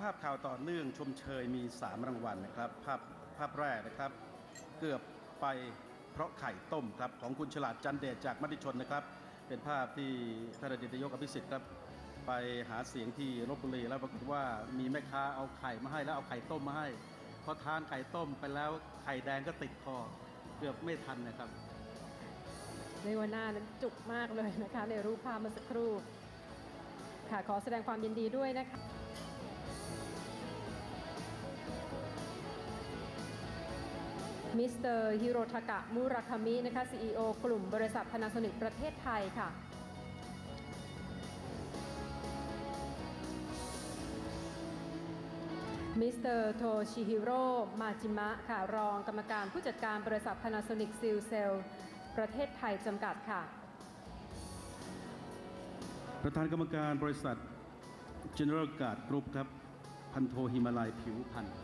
ภาพข่าวต่อเนื่องชมเชยมี 3 รางวัลนะครับภาพภาพแรกนะครับ เกือบไปเพราะไข่ต้มครับของคุณฉลาดจันเดชจากมติชนนะครับ เป็นภาพที่ท่านอดีตนายกอภิสิทธิ์ครับไปหาเสียงที่ลบบุรีแล้วปรากฏว่ามีแม่ค้าเอาไข่มาให้แล้วเอาไข่ต้มมาให้พอทานไข่ต้มไปแล้วไข่แดงก็ติดคอเกือบไม่ทันนะครับ ในวันหน้านั้นจุกมากเลยนะคะ ในรูปภาพเมื่อสักครู่ค่ะขอแสดงความยินดีด้วยนะคะ มิสเตอร์ฮิโรทากะมุราคามินะคะ CEO กลุ่มบริษัท Panasonic ประเทศไทยค่ะมิสเตอร์โทชิฮิโร่มาจิมะค่ะรองกรรมการผู้จัดการบริษัท Panasonic s e a l Cell ประเทศไทยจำกัดค่ะ ประธานกรรมการบริษัท General Guard Group ครับ พันโทหิมาลายผิวพันธ์